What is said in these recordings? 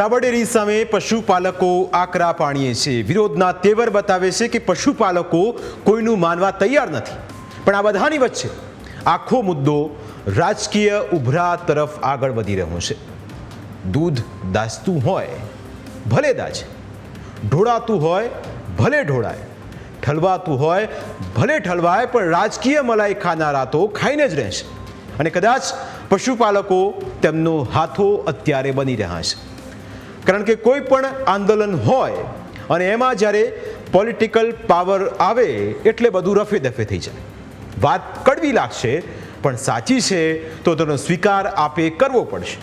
સાબરડેરી સામે પશુપાલકો આકરા પાણીએ છે. વિરોધના તેવર બતાવે છે કે પશુપાલકો કોઈનું માનવા તૈયાર નથી. પણ આ બધાની વચ્ચે આખો મુદ્દો રાજકીય ઉભરા તરફ આગળ વધી રહ્યો છે. દૂધ દાસતું હોય, ભલે દાજે. ઢોળાતું હોય, ભલે ઢોળાય. ઠલવાતું હોય, ભલે ઠલવાય, પણ રાજકીય મલાઈ ખાનારા તો ખાઈને જ રહેશે. અને કદાચ પશુપાલકો તેમનો હાથો અત્યારે બની રહ્યા છે. કારણ કે કોઈ પણ આંદોલન હોય અને એમાં જ્યારે પોલિટિકલ પાવર આવે, એટલે બધું રફે દફે થઈ જાય. વાત કડવી લાગશે, પણ સાચી છે તો તેનો સ્વીકાર આપે કરવો પડશે.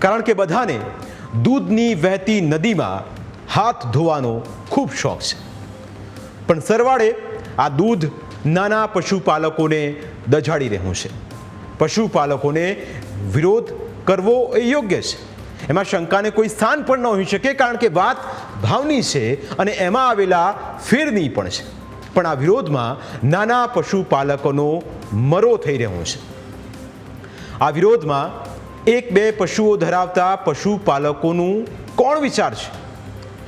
કારણ કે બધાને દૂધની વહેતી નદીમાં હાથ ધોવાનો ખૂબ શોખ છે. પણ સરવાળે આ દૂધ નાના પશુપાલકોને દજાડી રહ્યું છે. પશુપાલકોને વિરોધ કરવો એ યોગ્ય છે. એમાં શંકાને કોઈ સ્થાન પણ ન હોઈ શકે, કારણ કે વાત ભાવની છે અને એમાં આવેલા ફેરની પણ છે. પણ આ વિરોધમાં નાના પશુપાલકોનો મરો થઈ રહ્યો છે. આ વિરોધમાં એક બે પશુઓ ધરાવતા પશુપાલકોનું કોણ વિચાર છે?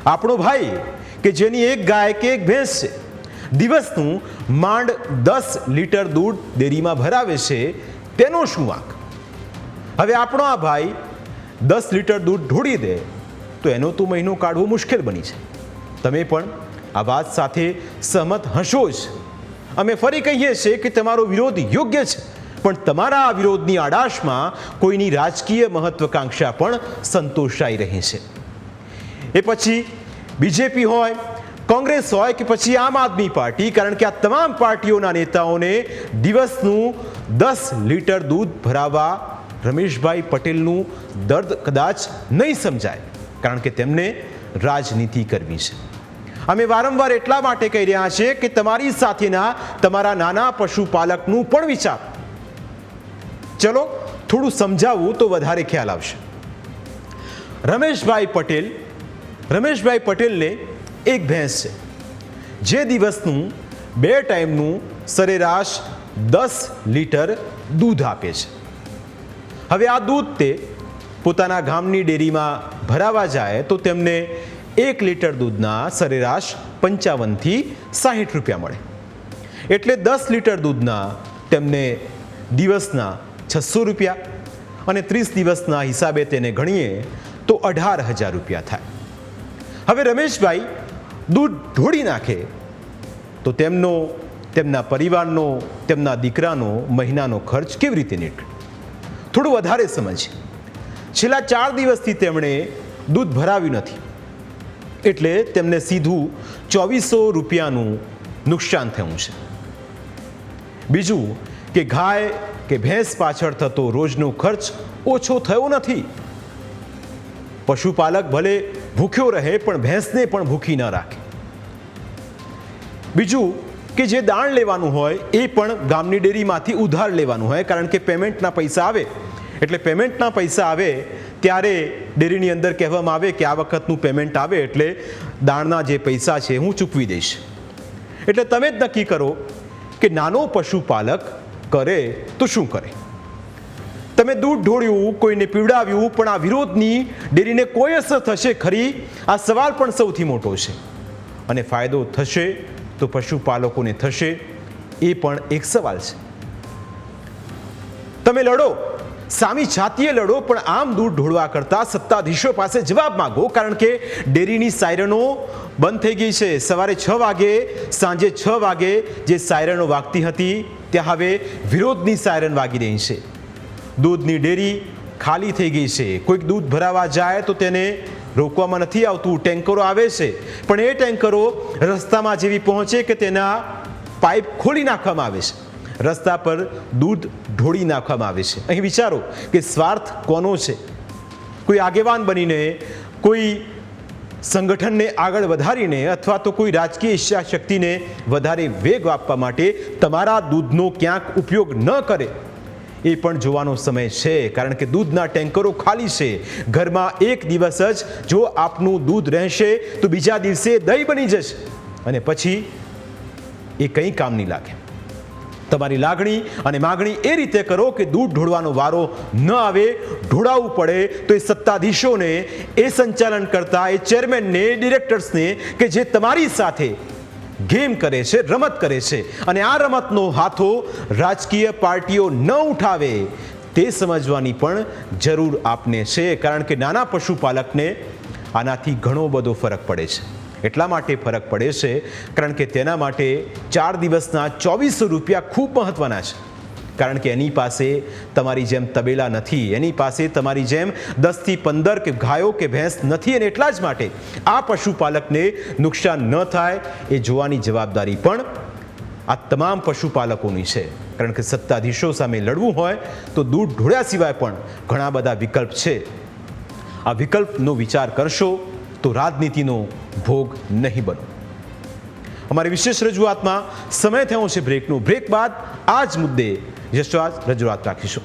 આપણો ભાઈ કે જેની એક ગાય કે એક ભેંસ છે. દિવસનું માંડ દસ લીટર દૂધ ડેરીમાં ભરાવે છે, તેનો શું વાંક? હવે આપણો આ ભાઈ દસ લીટર દૂધ ઢોળી દે, તો એનો તો મહિનો કાઢવો મુશ્કેલ બની છે. તમે પણ આ વાત સાથે સહમત હશો જ. અમે ફરી કહીએ છીએ કે તમારો વિરોધ યોગ્ય છે, પણ તમારા આ વિરોધની આડાશમાં કોઈની રાજકીય મહત્વકાંક્ષા પણ સંતોષાઈ રહી છે. એ પછી બીજેપી હોય, કોંગ્રેસ હોય કે પછી આમ આદમી પાર્ટી, કારણ કે આ તમામ પાર્ટીઓના નેતાઓને દિવસનું દસ લીટર દૂધ ભરાવવા રમેશભાઈ પટેલનું દર્દ કદાચ નહીં સમજાય, કારણ કે તેમને રાજનીતિ કરવી છે. અમે વારંવાર એટલા માટે કહી રહ્યા છીએ કે તમારી સાથેના તમારા નાના પશુપાલકનું પણ વિચાર. ચલો, થોડું સમજાવવું તો વધારે ખ્યાલ આવશે. રમેશભાઈ પટેલ, રમેશભાઈ પટેલને એક ભેંસ છે. જે દિવસનું, બે ટાઈમનું સરેરાશ દસ લીટર દૂધ આપે છે. હવે આ દૂધ તે પોતાના ગામની ડેરીમાં ભરાવા જાય તો તેમને એક લીટર દૂધના સરેરાશ પંચાવનથી સાહીઠ રૂપિયા મળે. એટલે દસ લીટર દૂધના તેમને દિવસના છસો રૂપિયા અને ત્રીસ દિવસના હિસાબે તેને ગણીએ તો અઢાર હજાર રૂપિયા થાય. હવે રમેશભાઈ દૂધ ઢોળી નાખે તો તેમનો, તેમના પરિવારનો, તેમના દીકરાનો મહિનાનો ખર્ચ કેવી રીતે નીકળે? થોડું વધારે સમજ છેલ્લા ચાર દિવસથી તેમણે દૂધ ભરાવ્યું નથી. એટલે તેમને સીધું ચોવીસો રૂપિયાનું નુકસાન થયું છે. બીજું કે ગાય કે ભેંસ પાછળ થતો રોજનો ખર્ચ ઓછો થયો નથી. પશુપાલક ભલે ભૂખ્યો રહે પણ ભેંસને પણ ભૂખી ન રાખે. બીજું કે જે દાણ લેવાનું હોય એ પણ ગામની ડેરીમાંથી ઉધાર લેવાનું હોય કારણ કે પેમેન્ટના પૈસા આવે એટલે પેમેન્ટના પૈસા આવે, ત્યારે ડેરીની અંદર કહેવામાં આવે કે આ વખતનું પેમેન્ટ આવે એટલે દાણના જે પૈસા છે હું ચૂકવી દઈશ. એટલે તમે જ નક્કી કરો કે નાનો પશુપાલક કરે તો શું કરે? તમે દૂધ ઢોળ્યું, કોઈને પીવડાવ્યું, પણ આ વિરોધની ડેરીને કોઈ અસર થશે ખરી? આ સવાલ પણ સૌથી મોટો છે. અને ફાયદો થશે તો પશુપાલકોને થશે, એ પણ એક સવાલ છે. તમે લડો સામી જાતીય લડો, પણ આમ દૂધ ઢોળવા કરતા સત્તાધીશો પાસે જવાબ માંગો, કારણ કે ડેરીની સાયરનો બંધ થઈ ગઈ છે. સવારે છ વાગે, સાંજે છ વાગે જે સાયરનો વાગતી હતી, ત્યાં હવે વિરોધની સાયરન વાગી રહી છે. દૂધની ડેરી ખાલી થઈ ગઈ છે. કોઈક દૂધ ભરાવા જાય તો તેને રોકવામાં નથી આવતું. ટેન્કરો આવે છે. પણ એ ટેન્કરો રસ્તામાં જેવી પહોંચે કે તેના પાઇપ ખોલી નાખવામાં આવે છે. રસ્તા પર દૂધ ઢોળી નાખવામાં આવે છે. અહીં વિચારો કે સ્વાર્થ કોનો છે? કોઈ આગેવાન બનીને, કોઈ સંગઠનને આગળ વધારીને અથવા તો કોઈ રાજકીય ઈચ્છા શક્તિને વધારે વેગ આપવા માટે તમારા દૂધનો ક્યાંક ઉપયોગ ન કરે, એ પણ જોવાનો સમય છે. કારણ કે દૂધના ટેન્કરો ખાલી છે. ઘરમાં એક દિવસ જ જો આપનું દૂધ રહેશે, તો બીજા દિવસે દહીં બની જશે. અને પછી એ કંઈ કામ નહીં લાગે. તમારી લાગણી અને માગણી એ રીતે કરો કે દૂધ ઢોળવાનો વારો ન આવે ઢોળાવવું પડે, તો એ સત્તાધીશોને, એ સંચાલન કરતા, એ ચેરમેનને, ડિરેક્ટર્સને કે જે તમારી સાથે ગેમ કરે છે, રમત કરે છે. અને આ રમતનો હાથો રાજકીય પાર્ટીઓ ન ઉઠાવે તે સમજવાની પણ જરૂર આપને છે. કારણ કે નાના પશુપાલકને આનાથી ઘણો બધો ફરક પડે છે. એટલા માટે ફરક પડે છે, કારણ કે તેના માટે ચાર દિવસના ચોવીસો રૂપિયા ખૂબ મહત્વના છે. કારણ કે એની પાસે તમારી જેમ તબેલા નથી, એની પાસે તમારી જેમ દસથી પંદર કે ગાયો કે ભેંસ નથી અને એટલા જ માટે આ પશુપાલકને નુકસાન ન થાય એ જોવાની જવાબદારી પણ આ તમામ પશુપાલકોની છે. કારણ કે સત્તાધીશો સામે લડવું હોય તો દૂધ ઢોળ્યા સિવાય પણ ઘણા બધા વિકલ્પ છે. આ વિકલ્પનો વિચાર કરશો તો રાજનીતિનો ભોગ નહીં બનો. અમારી વિશેષ રજૂઆતમાં સમય થયો છે બ્રેકનો. બ્રેક બાદ આ જ મુદ્દે યશવાદ રજૂઆત રાખીશું.